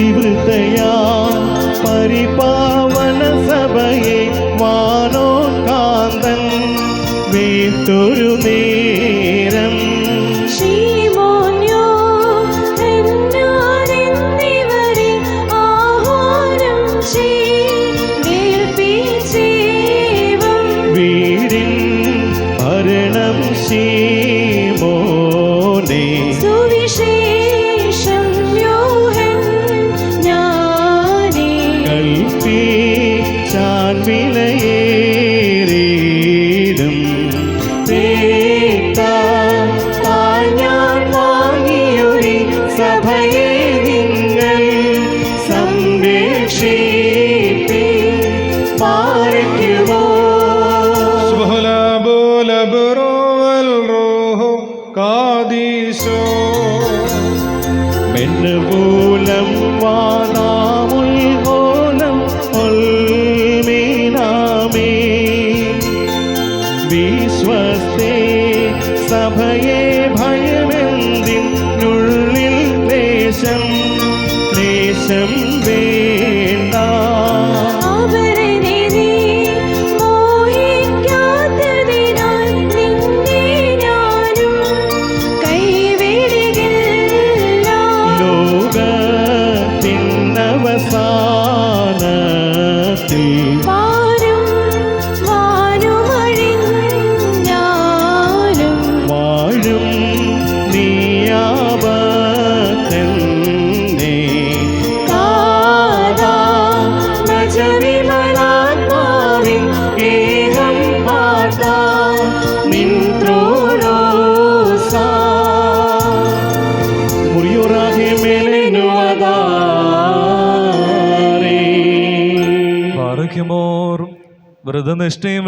അതിവൃതയാ പരിപാവന സഭയെ വാനോകാന്തൻ വീത്തൊരു നേരം. വീടിൻ ഭരണം ശീ വിലയേറിയിടും. ഞാൻ വാങ്ങിയൊരു സഭയെ നിങ്ങൾ സംരക്ഷിപ്പി പാറയ്ക്കുമോ കാദീശോ മെന്നുമൂലം വാദാ വിശ്വസ്തേ സഭയെ ഭയമെന്തിനുള്ളിൽ ദേശം ദേശം വേണ്ട പാറയ്ക്കുമോർ വ്രതനിഷ്ഠയും